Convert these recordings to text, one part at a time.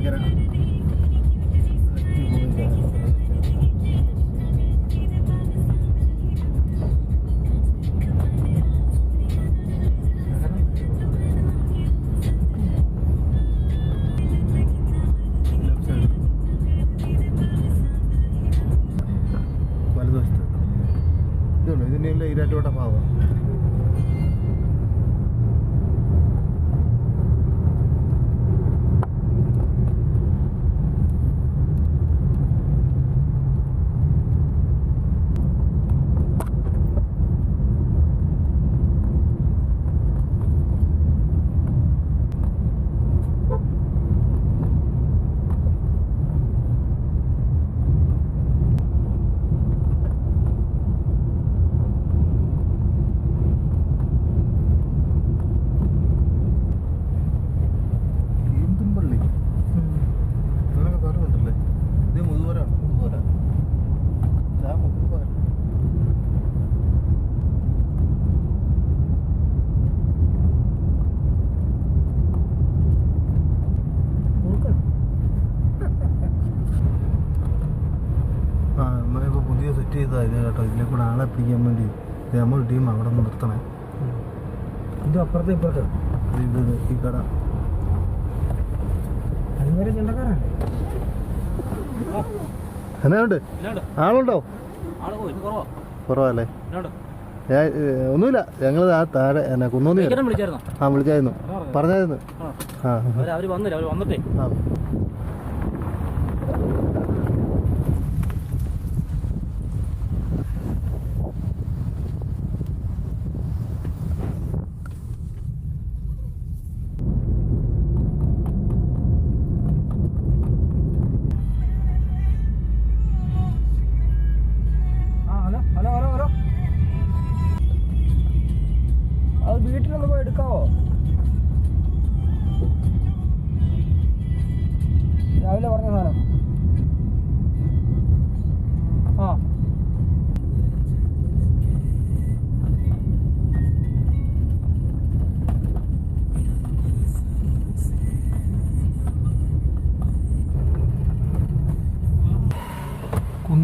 I'm get out. കൂടെ ആളെ പിടിക്കാൻ വേണ്ടി നമ്മുടെ ടീം അവിടെ നിന്ന് നിർത്തണേ. ഇത് അപ്പുറത്തെ ഇപ്പുറത്ത്. ഇത് ഈ കട. അതുവരെ ചെണ്ടക്കാരല്ലേ? എന്നാണ്ട് ആളുണ്ടോ? കുറവല്ലേ? ഒന്നുമില്ല. ഞങ്ങൾ ആ താഴെ എന്നെ കുന്നോന്നി ആ വിളിച്ചായിരുന്നു. പറഞ്ഞായിരുന്നു. ആ. അവർ വന്നില്ല. അവർ വന്നിട്ടേ. ആ.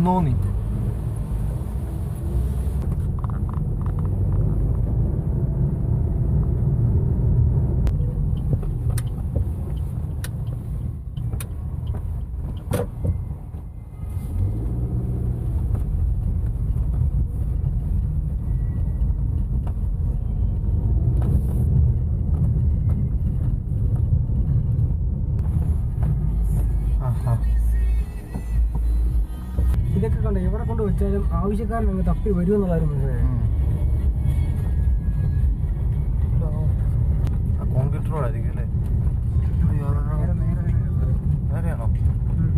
morning. ആവശ്യക്കാരൻ അങ്ങ് തപ്പി വരും എന്നുള്ളൊരു മനസ്സിലായി?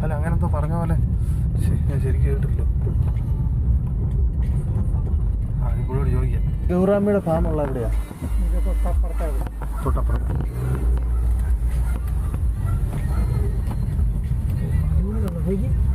അല്ല? അങ്ങനെന്തോ പറഞ്ഞ പോലെ. ശരിക്കും കേട്ടിട്ടില്ല. ഇപ്പോഴോട് ചോദിക്കാം ഗൗറാമിയുടെ ഫാമുള്ള എവിടെയാ? തൊട്ടപ്പുറത്ത് Thank.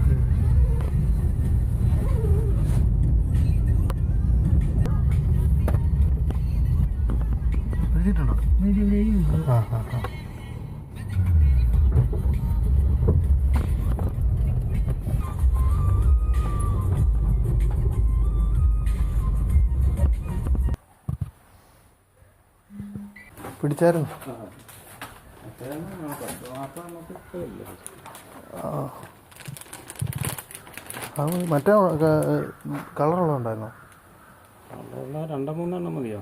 പിടിച്ചായിരുന്നു. മറ്റേ കളറുള്ള ഉണ്ടായിരുന്നോ? കളറുള്ള രണ്ടോ മൂന്നെണ്ണം മതിയോ?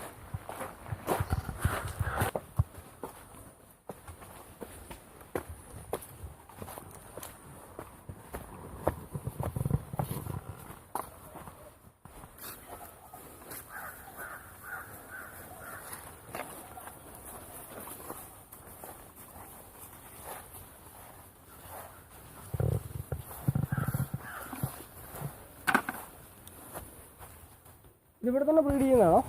ഇത് ഇവിടെ തന്നെ ബ്രീഡ് ചെയ്യുന്നതാണോ?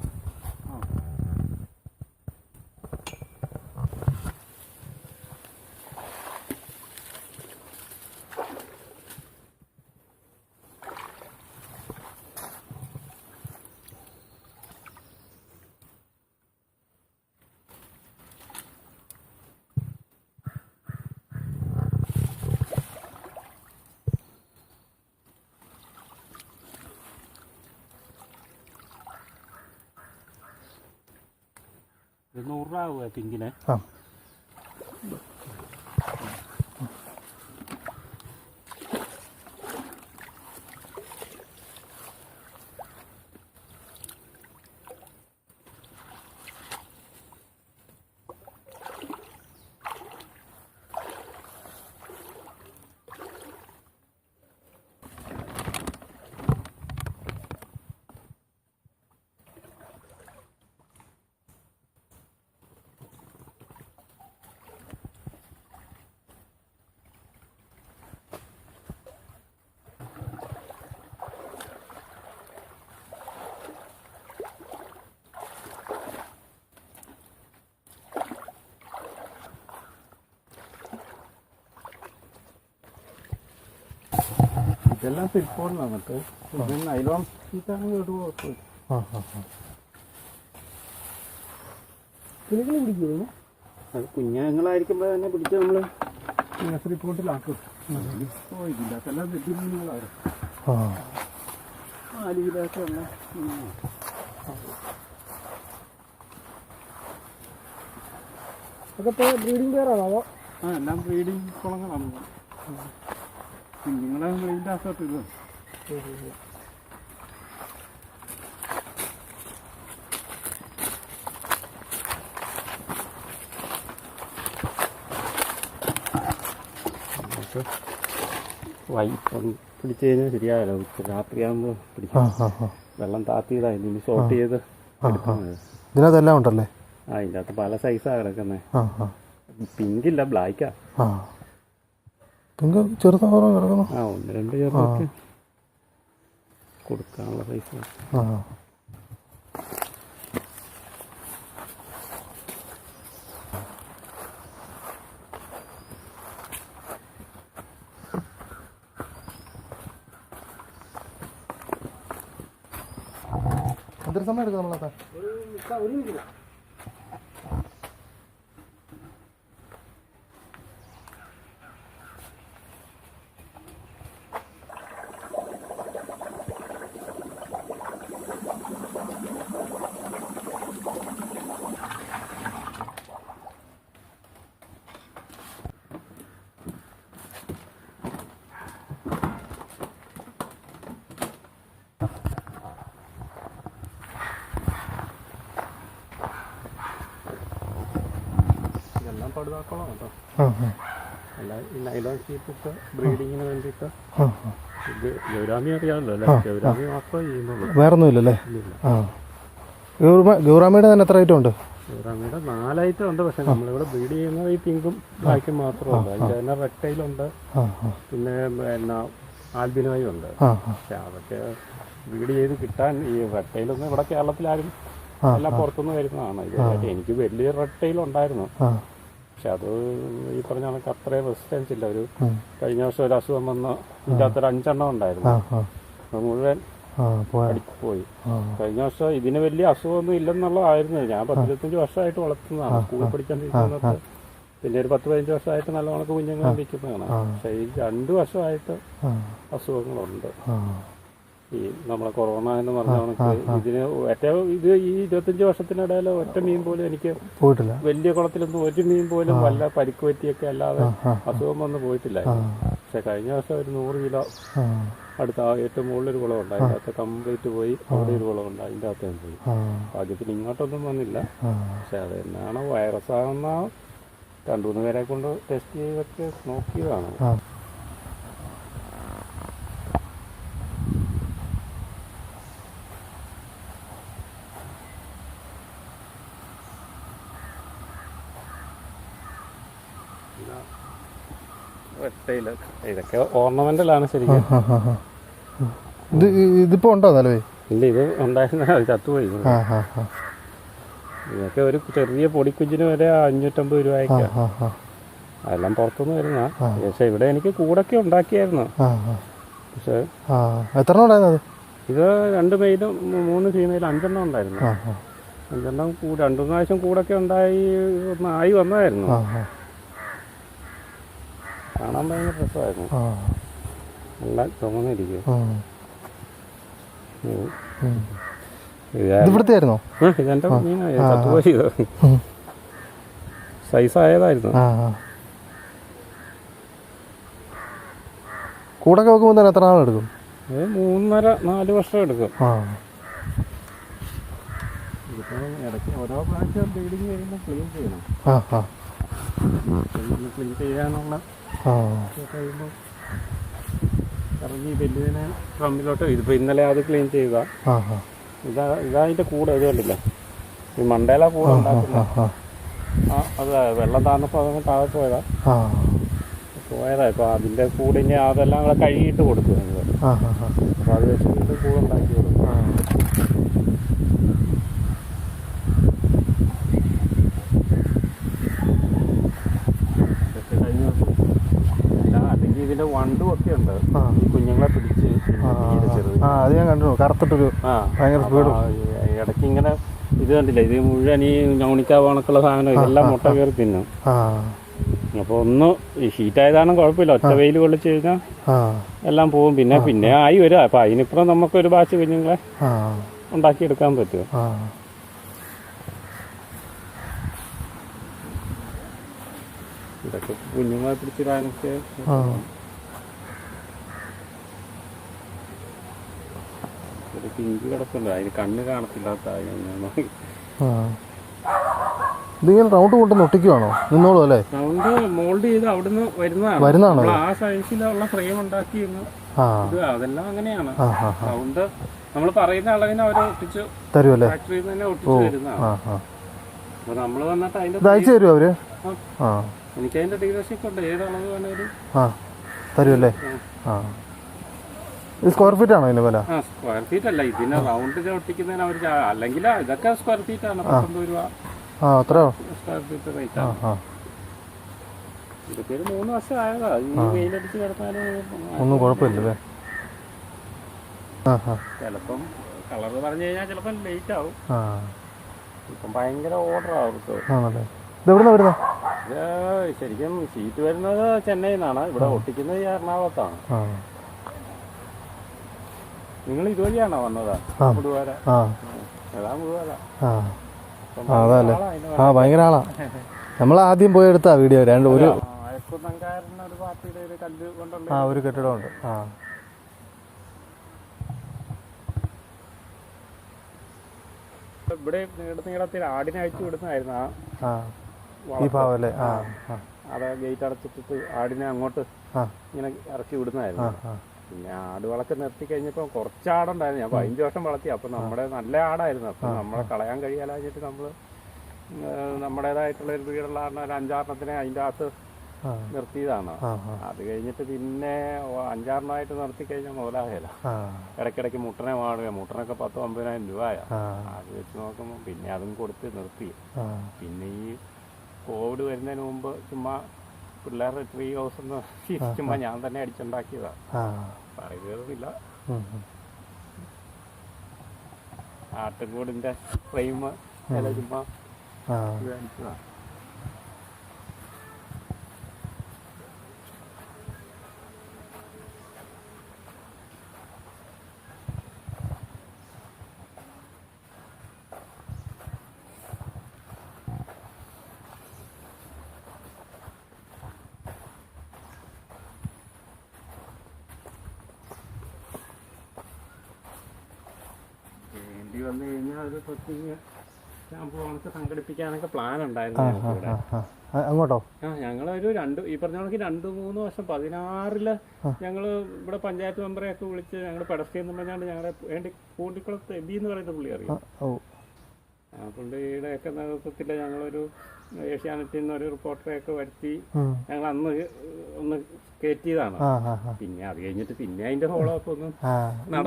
ഇത് നൂറ് ഇതെല്ലാം ഫിൽഫോണിലാണ് എന്നിട്ട് ഇത് നൈലോൺ ഷീറ്റാണെങ്കിൽ ഒരു കുഴപ്പമില്ല ആ ആ ആ. കിളികൾ പിടിക്കുന്നു അത് കുഞ്ഞുങ്ങളായിരിക്കുമ്പോൾ തന്നെ പിടിച്ച് നമ്മൾ നഴ്സറി പോട്ടിലാക്കും നാല് കിലോയൊക്കെ ഉള്ള അതൊക്കെ ബ്രീഡിംഗ് പേരാണോ അതോ? ആ എല്ലാം ബ്രീഡിംഗ് കുളങ്ങളാണ്. കുഞ്ഞുങ്ങളെ ബ്രീഡിന്റെ അകത്തോട്ട് വൈപ്പം പിടിച്ചു കഴിഞ്ഞാൽ ശരിയായല്ലോ. ഉച്ച രാത്രിയാകുമ്പോൾ പിടിക്കും വെള്ളം താത്തിയതായി ഇനി ഷോർട്ട് ചെയ്ത് ഇതിനകത്തെല്ലാം ഉണ്ടല്ലേ? ആ ഇതിനകത്ത് അകത്ത് പല സൈസാണ് കിടക്കുന്നത് ആ ആ. പിങ്കില്ല ബ്ലാക്കാ പിങ്ക് ചെറുതാ കുറവ് ആ ഒന്ന് രണ്ട് ചെറുതൊക്കെ കൊടുക്കാനുള്ള പൈസ ആ. എത്ര സമയം എടുക്കും മിനിറ്റ്. പടുതാക്കോളം കേട്ടോ അല്ല ഈ നൈലോൺ ഷീറ്റ് ബ്രീഡിങ്ങിന് വേണ്ടിയിട്ട് ഗൗരാമി അറിയാമല്ലോ അല്ലേ? ഗൗരാമി മാത്രമേ ചെയ്യുന്നുള്ളൂ. വേറൊന്നുമില്ലല്ലേ ഗൗറാമിയുടെ തന്നെ എത്ര ഐറ്റം ഉണ്ട്? ഗൗരാമിയുടെ ഐറ്റം ഉണ്ട് പക്ഷെ നമ്മളിവിടെ ബ്രീഡ് ചെയ്യുന്നത് ഈ പിങ്കും ബ്ലാക്കും മാത്രമല്ല. അതിന്റെ തന്നെ റെക്ടൈലുണ്ട് ആ ആ. പിന്നെ എന്നാ ആൽബിനോയും ഉണ്ട്. പക്ഷെ അതൊക്കെ ബ്രീഡ് ചെയ്ത് കിട്ടാൻ ഈ റെക്ടൈലൊന്നും ഇവിടെ കേരളത്തിലാരും ആരും എല്ലാം പുറത്തുനിന്ന് വരുന്നതാണ്. എനിക്ക് വലിയ റെക്ടൈൽ ഉണ്ടായിരുന്നു. ആ. പക്ഷെ അത് ഈ പറഞ്ഞ കണക്ക് അത്രയും റെസിസ്റ്റൻസ് ഇല്ല. ഒരു. കഴിഞ്ഞ വർഷം ഒരു അസുഖം വന്ന ഇതിന്റെ അകത്തൊരു അഞ്ചെണ്ണം ഉണ്ടായിരുന്നു. അത് മുഴുവൻ പോയ. കഴിഞ്ഞ വർഷം ഇതിന് വലിയ അസുഖമൊന്നും ഇല്ലെന്നുള്ളതായിരുന്നു. ഞാൻ പത്തിരുപത്തഞ്ച് വർഷമായിട്ട് വളർത്തുന്നതാണ്. സ്കൂളിൽ പഠിച്ചോണ്ടിരിക്കുന്നത് പിന്നെ ഒരു പത്ത് പതിനഞ്ച് വർഷമായിട്ട് നല്ല കണക്ക് കുഞ്ഞുങ്ങൾ വിൽക്കുന്നതാണ് പക്ഷേ ഈ രണ്ട് വർഷമായിട്ട് അസുഖങ്ങളുണ്ട്. ഈ നമ്മളെ കൊറോണ എന്ന് പറഞ്ഞ കണക്ക് ഇതിന് ഏറ്റവും ഇത് ഈ ഇരുപത്തഞ്ച് വർഷത്തിനിടയിൽ ഒറ്റ മീൻ പോലും എനിക്ക് പോയിട്ടില്ല. വലിയ കുളത്തിലൊന്നും ഒരു മീൻ പോലും വല്ല പരിക്ക് പറ്റിയൊക്കെ അല്ലാതെ അസുഖം വന്ന് പോയിട്ടില്ല പക്ഷെ കഴിഞ്ഞ വർഷം ഒരു നൂറ് കിലോ അടുത്ത ഏറ്റവും മുകളിലൊരു കുളം ഉണ്ട് അതിന്റെ അകത്ത് കംപ്ലീറ്റ് പോയി അവിടെ ഒരു കുളം ഉണ്ട് അതിന്റെ അകത്ത് പോയി. ആദ്യത്തിന് ഇങ്ങോട്ടൊന്നും വന്നില്ല. പക്ഷെ അത് എന്നാണ് വൈറസ് ആകുന്ന രണ്ടു മൂന്ന് പേരെ കൊണ്ട് ടെസ്റ്റ് ചെയ്തൊക്കെ നോക്കിയതാണ് ആ ഒറ്റയിൽ ഇതൊക്കെ ഓർണമെന്റലാണ് ശരിക്കും. ഇത് ഇതിപ്പോ ഉണ്ടോ നിലവേ ഇല്ല ഇത് ഉണ്ടായിരുന്ന അത് ചത്തുപോയി. ഇതൊക്കെ ഒരു ചെറിയ പൊടിക്കുഞ്ഞിന് വരെ അഞ്ഞൂറ്റമ്പത് രൂപ അതെല്ലാം പുറത്തുനിന്ന് വരുന്ന. പക്ഷെ ഇവിടെ എനിക്ക് കൂടൊക്കെ ഉണ്ടാക്കിയായിരുന്നു. പക്ഷെ എത്ര ഉണ്ടായിരുന്നത് ഇത് രണ്ട് മെയിലും മൂന്ന് ഫീമെയിലും അഞ്ചെണ്ണം ഉണ്ടായിരുന്നു. അഞ്ചെണ്ണം രണ്ടു പ്രാവശ്യം കൂടൊക്കെ ഉണ്ടായി ഒന്ന് ആയി വന്നതായിരുന്നു. കാണാൻ ഭയങ്കര രസമായിരുന്നു. നല്ല ചുമന്നിരിക്കും ഇവിടുത്തെ ആയിരുന്നോ ഇതെന്റെ. സൈസ് ആയതായിരുന്നു. കൂടൊക്കെ വെക്കുമ്പോൾ എത്ര നാളെടുക്കും? ഇത് മൂന്നര നാല് വർഷം എടുക്കും ഇടയ്ക്ക് ഓരോ പ്രാവശ്യം ബ്ലീഡിങ് കഴിയുമ്പോൾ ക്ലീൻ ചെയ്യണം. ക്ലീൻ ചെയ്യാനുള്ള കഴിയുമ്പോൾ ഇറങ്ങി വലിയതിനെ ഡ്രമ്മിലോട്ട് ഇതിപ്പോ ഇന്നലെ അത് ക്ലീൻ ചെയ്ത. ഇതാ ഇതാ അതിന്റെ കൂടെ ഇത് കണ്ടില്ല? ഈ മണ്ടേല കൂടെ ഉണ്ടാക്കുന്ന ആ അത് വെള്ളം താന്നപ്പോൾ അതങ്ങ് താഴെ പോയതാ. പോയതാ ഇപ്പൊ അതിന്റെ കൂടെ ഇനി അതെല്ലാം കൂടെ കഴുകിയിട്ട് കൊടുത്തു ഞങ്ങൾ അപ്പൊ അത് വെച്ചിട്ട് വീണ്ടും കൂടെ ഉണ്ടാക്കി കൊടുക്കും ആ പക്ഷെ കഴിഞ്ഞ ദിവസം അല്ല അല്ലെങ്കിൽ ഇതിന്റെ വണ്ടും ഒക്കെ ഉണ്ട്. ഈ കുഞ്ഞുങ്ങളെ പിടിച്ച് ആ, അത് ഞാൻ കണ്ടു കറുത്തിട്ടൊരു ഭയങ്കര സ്പീഡും ഇടയ്ക്ക് ഇങ്ങനെ ഇത് കണ്ടില്ല? ഇത് മുഴുവൻ ഈ ഞൗണിക്കാവ് കണക്കുള്ള സാധനം ഇതെല്ലാം മുട്ട കയറി തിന്നും. അപ്പോൾ അപ്പൊ ഒന്ന് ഈ ഷീറ്റായതാണ് കുഴപ്പമില്ല. ഒറ്റ വെയിൽ കൊള്ളിച്ച് കഴിഞ്ഞാൽ എല്ലാം പോവും. പിന്നെ പിന്നെ ആയി വരും. അപ്പൊ അതിനിപ്പുറം നമുക്ക് ഒരു ബാച്ച് കുഞ്ഞുങ്ങളെ ഉണ്ടാക്കിയെടുക്കാൻ പറ്റും ഇതൊക്കെ കുഞ്ഞുങ്ങളെ പിടിച്ചിടാനൊക്കെ ആ ഒരു പിങ്ക് കിടപ്പുണ്ട്. അതിന് കണ്ണ് കാണത്തില്ലാത്ത അതിനെ ഇതിങ്ങനെ റൗണ്ട് കൊണ്ട് ഒട്ടിക്കുവാണോ നിന്നോളൂ അല്ലേ? സൗണ്ട് മോൾഡ് ചെയ്ത് അവിടുന്ന് വരുന്നതാണ്. വരുന്നതാണോ? ആ സൈസിലുള്ള ഫ്രെയിം ഉണ്ടാക്കി അതെല്ലാം അങ്ങനെയാണ്. സൗണ്ട് നമ്മൾ പറയുന്ന അളവിന് അവർ ഒട്ടിച്ച് തരുമല്ലേ ഫാക്ടറിയിൽ തന്നെ ഒട്ടിച്ച് തരുന്നതാണ്. അപ്പൊ നമ്മൾ വന്നിട്ട് അതിന്റെ അയച്ചു തരുമോ അവർ? എനിക്ക് അതിന്റെ ഡീലർഷിപ്പ് ഉണ്ട്. ഏത് അളവ് വേണേലും. തരുമല്ലേ ആ. സ്ക്വയർ ഫീറ്റ് ആണോ ഇതിന്റെ വില? സ്ക്വയർ ഫീറ്റ് അല്ല. ഇതിന് റൗണ്ട് ഒട്ടിക്കുന്നതിന് അവർ അല്ലെങ്കിൽ ഇതൊക്കെ സ്ക്വയർ ഫീറ്റ് ആണ്. പത്തൊമ്പത് രൂപ. ആ അത്രയോ? സ്ക്വയർ ഫീറ്റ് റേറ്റ് ആ ആ. ഇതൊക്കെ ഒരു മൂന്ന് വർഷം ആയതാ. ഈ വെയിലടിച്ച് കിടന്നാലും ഒന്നും കുഴപ്പമില്ലല്ലേ? ആ ആ. ചിലപ്പം കളർ പറഞ്ഞു കഴിഞ്ഞാൽ ചിലപ്പോൾ ലേറ്റ് ആവും. ആ. ഇപ്പം ഭയങ്കര ഓർഡർ അവർക്ക്. ആണല്ലേ. ഇത് എവിടുന്നാ വരുന്നത് ഇത് ശരിക്കും സീറ്റ് വരുന്നത് ചെന്നൈയിൽ നിന്നാണ് ഇവിടെ ഒട്ടിക്കുന്നത് എറണാകുളത്താണ്. നിങ്ങൾ ഇതുവഴിയാണോ വന്നത്? ആ. ആ. അതല്ലേ. ആ. ഭയങ്കര ആളാ നമ്മൾ ആദ്യം പോയി എടുത്താ വീഡിയോ രണ്ട് ഒരു ആ, ഒരു കെട്ടിടമുണ്ട്. ആ. ഇവിടെ നീള നീളത്തിൽ ആടിനെ അയച്ചു വിടുന്നതായിരുന്നു ആ ഈ വളർത്ത്. ആ ആ. ഗേറ്റ് അടച്ചിട്ടിട്ട് ആടിനെ അങ്ങോട്ട് ഇങ്ങനെ ഇറക്കി വിടുന്നായിരുന്നു വിടുന്നതായിരുന്നു പിന്നെ ആട് വളർത്തി നിർത്തി കഴിഞ്ഞപ്പോൾ കുറച്ച് ആടുണ്ടായിരുന്നു. ഞാൻ പതിനഞ്ച് വർഷം വളർത്തി. അപ്പൊ നമ്മുടെ നല്ല ആടായിരുന്നു. അപ്പൊ നമ്മളെ കളയാൻ കഴിയാലാഞ്ഞിട്ട് നമ്മൾ ഏഹ് നമ്മുടേതായിട്ടുള്ള ഒരു വീടുള്ള ഒരു അഞ്ചാറെണ്ണത്തിനെ അതിന്റെ അകത്ത് നിർത്തിയതാണ്. അത് കഴിഞ്ഞിട്ട് പിന്നെ അഞ്ചാറിനായിട്ട് അഞ്ചാറെണ്ണമായിട്ട് നിർത്തി കഴിഞ്ഞാൽ മുതലാകല ഇടക്കിടക്ക് ഇടയ്ക്കിടയ്ക്ക് മുട്ടനെ വാടുക മുട്ടനൊക്കെ പത്ത് ഒമ്പതിനായിരം രൂപയ. അത് വെച്ച് നോക്കുമ്പോൾ പിന്നെ അതും കൊടുത്ത് നിർത്തി. പിന്നെ ഈ കോവിഡ് വരുന്നതിന് മുമ്പ് ചുമ്മാ പിള്ളേരുടെ ട്രീ ഹൗസ് എന്ന് ചുമ്മാ ഞാൻ തന്നെ അടിച്ചുണ്ടാക്കിയതാ. ആ ആട്ടുകൂടിന്റെ ഫ്രെയിം ചുമ്മാ ഇത് അടിച്ചതാ വേണ്ടി വന്നു കഴിഞ്ഞാൽ ഒരു ട്രക്കിങ് ക്യാമ്പ് സംഘടിപ്പിക്കാനൊക്കെ പ്ലാൻ ഉണ്ടായിരുന്നു അങ്ങോട്ടോ? ആ ഞങ്ങളൊരു രണ്ട് ഈ പറഞ്ഞ കണക്ക് രണ്ട് മൂന്ന് വർഷം പതിനാറിൽ ഞങ്ങൾ ഇവിടെ പഞ്ചായത്ത് മെമ്പറെ ഒക്കെ വിളിച്ച് ഞങ്ങൾ പെടസ്റ്റി എന്ന് പറഞ്ഞാണ്ട് ഞങ്ങളുടെ വേണ്ടി കൂട്ടിക്കുളത്ത് എബി എന്ന് പറയുന്ന പുള്ളി അറിയാം? ആ പുള്ളിയുടെ ഒക്കെ നേതൃത്വത്തിൽ ഞങ്ങളൊരു ഏഷ്യാനെറ്റിൽ നിന്ന് ഒരു റിപ്പോർട്ടറെയൊക്കെ വരുത്തി ഞങ്ങൾ അന്ന് ഒന്ന് കയറ്റിയതാണ്. പിന്നെ അത് കഴിഞ്ഞിട്ട് പിന്നെ അതിന്റെ ഫോളോ അപ്പ് ഒന്നും.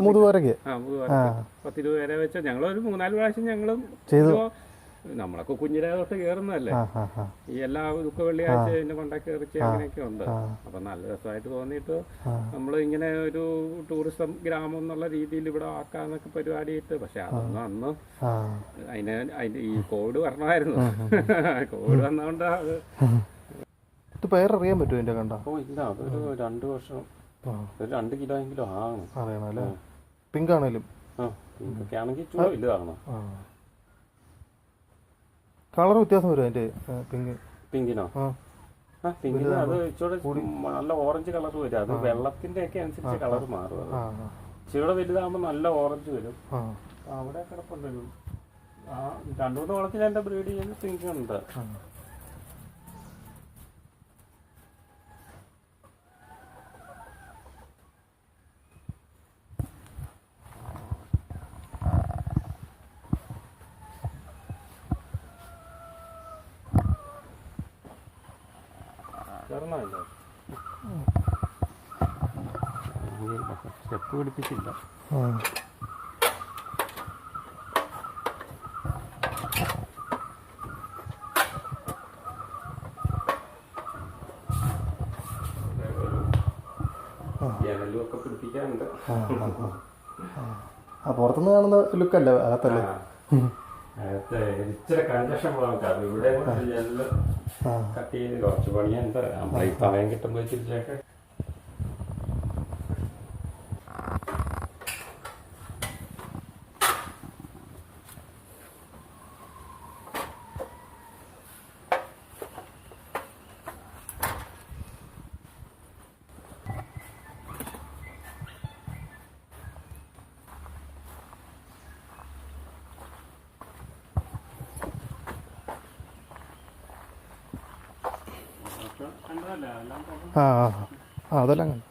മുതുവരക്ക് ആ മൂന്ന് പത്തിരുപത് പേരെ വെച്ച് ഞങ്ങളൊരു മൂന്നാൽ പ്രാവശ്യം ഞങ്ങളും ചെയ്തു. നമ്മളൊക്കെ കുഞ്ഞിലെ തൊട്ട് കയറുന്നതല്ലേ? ഈ എല്ലാ ദുഃഖ വെള്ളിയാഴ്ച ഇതിന്റെ കൊണ്ടൊക്കെ ഇറച്ചി അങ്ങനെയൊക്കെ ഉണ്ട്. അപ്പൊ നല്ല രസമായിട്ട് തോന്നിയിട്ട്. നമ്മൾ ഇങ്ങനെ ഒരു ടൂറിസം ഗ്രാമം എന്നുള്ള രീതിയിൽ ഇവിടെ ആക്കാന്നൊക്കെ പരിപാടിയിട്ട് പക്ഷെ അതൊന്നും അന്ന് അതിന് അതിന്റെ ഈ കോവിഡ് വരണമായിരുന്നു. കോവിഡ് വന്നതുകൊണ്ട് അത് ഇത് പേരറിയാൻ പറ്റുമോ ഇതിന്റെ കണ്ട? ഓ ഇല്ല അതൊരു രണ്ട് വർഷം. ഒരു രണ്ട് കിലോ എങ്കിലും ആകണം. അറിയണം അല്ലേ പിങ്ക് ആണേലും. ആ ആണെങ്കിൽ ചൂട് കളർ വ്യത്യാസം വരും അതിന്റെ പിങ്ക് പിങ്കിനോ ആ. ആ പിങ്കിന് അത് ഇച്ചിരി നല്ല ഓറഞ്ച് കളർ വരും. അത് വെള്ളത്തിന്റെ ഒക്കെ അനുസരിച്ച് കളർ മാറും അത്. ഇച്ചിരി വലുതാകുമ്പോൾ നല്ല ഓറഞ്ച് വരും. അവിടെ കിടപ്പുണ്ടല്ലോ ആ രണ്ടു മൂന്ന് വളത്തിൽ എന്റെ ബ്രീഡ് ചെയ്യുന്ന പിങ്ക് ഉണ്ട് ആ. ചേർന്നില്ല പിടിപ്പിച്ചില്ല. ആ. ഒക്കെ പുറത്തുനിന്ന് കാണുന്ന ലുക്കല്ലേ അകത്തല്ലേ? അകത്ത് ഇച്ചിരി കൺജക്ഷൻ പോകാൻ കാരണം ഇവിടെ കട്ട് ചെയ്ത് കുറച്ച് പണിയുണ്ട് നമ്മളെ സമയം കിട്ടുമ്പോൾ ഇച്ചിരിച്ചൊക്കെ കണ്ടതല്ലേ എല്ലാം ആ അതെല്ലാം കണ്ടു.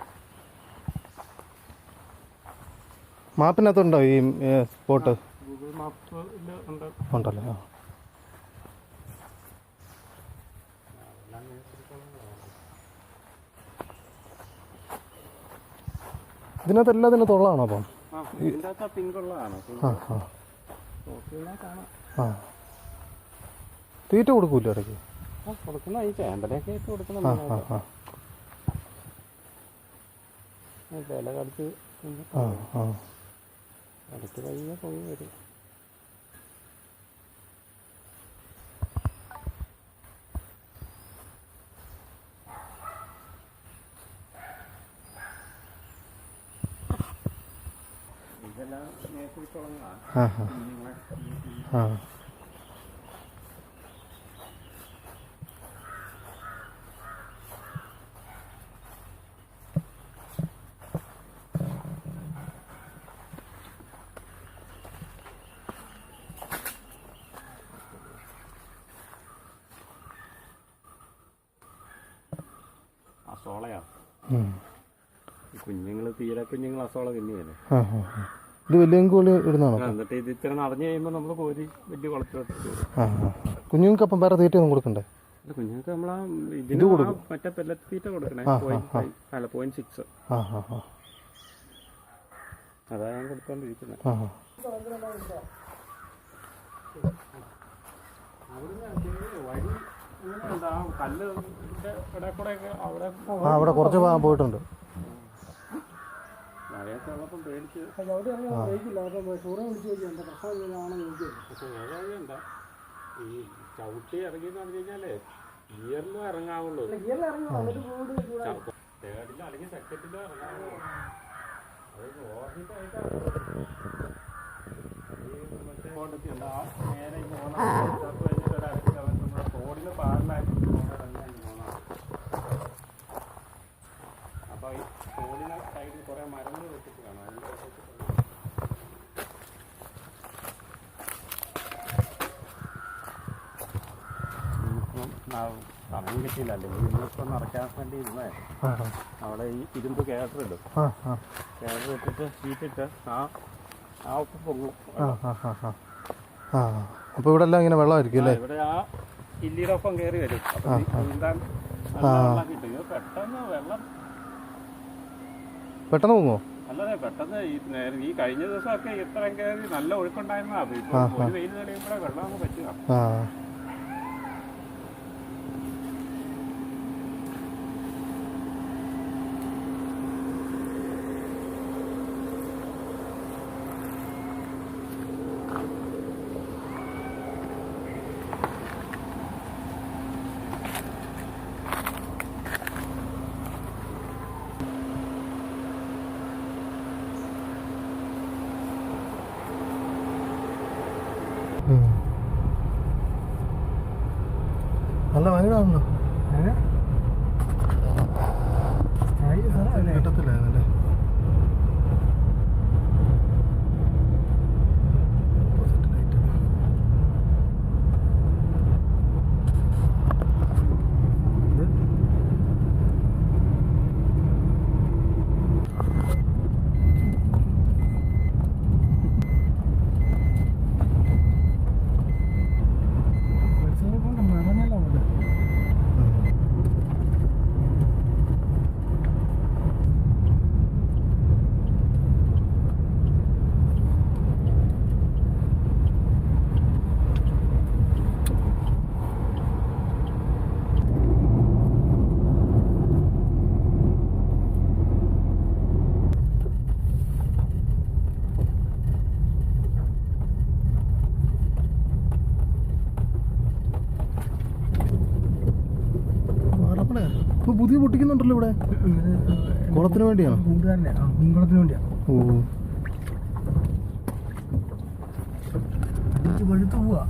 മാപ്പിനകത്തുണ്ടോ ഈ സ്പോട്ട്? ഉണ്ടല്ലോ ആ. ഇതിനകത്ത് എല്ലാത്തിനും തൊള്ളാണോ അപ്പം? തീറ്റ കൊടുക്കൂല ഇടയ്ക്ക്? കൊടുക്കുന്ന ഈ ചേമ്പലൊക്കെ ഇട്ട് കൊടുക്കുന്ന ആ ആ ആ. വില ആ ഇടയ്ക്ക് പയ്യെ പൊങ്ങി വരും. ഇതെല്ലാം നേരത്തെ തുടങ്ങാം ആ ആ ആ അസോളയാ ഉം. ഈ കുഞ്ഞുങ്ങൾ ആ ആ. ഇത് വലിയ കോൽ ഇടുന്നതാണോ? എന്നിട്ട് ഇത് ഇത്ര നടഞ്ഞു കഴിയുമ്പോൾ നമ്മൾ കോരി വലിയ കുളത്തിലോട്ട് ആ. കുഞ്ഞുങ്ങൾക്ക് അപ്പം വേറെ തീറ്റയൊന്നും കൊടുക്കണ്ടേ? കുഞ്ഞുങ്ങൾക്ക് നമ്മൾ ഇതിന് മറ്റേ പെല്ലറ്റ് തീറ്റ കൊടുക്കണേ പോയിന്റ് ഫൈവ് അല്ല പോയിന്റ് സിക്സ് അതാണ് കൊടുത്തോണ്ടിരിക്കുന്നത് കൂടെ അവിടെ ആ അവിടെ കുറച്ച് ഭാഗം പോയിട്ടുണ്ട്. മഴയൊക്കെ ഉള്ളപ്പം പേടിച്ച് അപ്പം വിളിച്ചു എന്താ പ്രശ്നം പക്ഷെ ഈ ചവിട്ടി ഇറങ്ങി എന്ന് പറഞ്ഞു കഴിഞ്ഞാലേ ഗിയറിലും ഇറങ്ങാവുള്ളൂ. ഗിയറിൽ ഇറങ്ങി വന്നിട്ട് വീട് ചൂടാ തേർഡിലോ അല്ലെങ്കിൽ സെക്കൻഡിലോ ഇറങ്ങാവുള്ളൂ. അത് ഓർമ്മിച്ചായിട്ട് ഈ മറ്റേ ബോണ്ടൊക്കെ ഉണ്ട് ആ. നേരെ ഈ മോണ ചേർത്ത് കഴിഞ്ഞിട്ട് ഒരു അരച്ച് കളഞ്ഞ് നമ്മുടെ റോഡിന് പാടിലായിട്ട് മോണ അപ്പോൾ ഈ സൈഡിൽ കുറേ മരങ്ങൾ വെച്ചിട്ട് കാണാം അതിന്റെ വെച്ചിട്ട് ഇന്നിപ്പം ന- സമയം കിട്ടിയില്ല. അല്ലെങ്കിൽ ഇന്നിപ്പം നടക്കാൻ വേണ്ടി ഇരുന്നേ. അവിടെ ഈ ഇരുമ്പ് കേട്ടർ ഇടും കയറ്റർ ഇട്ടിട്ട് ഷീറ്റിട്ട് ആ ആ ഒക്കെ പൊങ്ങും. ആ അപ്പോൾ ഇവിടെ എല്ലാം ഇങ്ങനെ വെള്ളമായിരിക്കും ആ, അല്ലേ? ഇവിടെ ആ ഇല്ലിയുടെ ഒപ്പം കയറി വരും നീന്താൻ പെട്ടെന്ന് വെള്ളം പെട്ടെന്ന് പൊങ്ങോ അല്ലാതെ പെട്ടെന്ന് ഈ നേരം ഈ കഴിഞ്ഞ ദിവസമൊക്കെ ഇത്രയും കയറി നല്ല ഒഴുക്കുണ്ടായിരുന്നാ അത് ഇപ്പൊ ഒരു വെയിൽ തെളിയുമ്പോഴേ വെള്ളം അങ്ങ് പറ്റുക. പുതിയ പൊട്ടിക്കുന്നുണ്ടല്ലോ ഇവിടെ. കുളത്തിന് വേണ്ടിയാണോ? കൂട്ടുകാരനെ ആ മീൻകുളത്തിന് വേണ്ടിയാ ഓ പഴുത്തു പോവാ.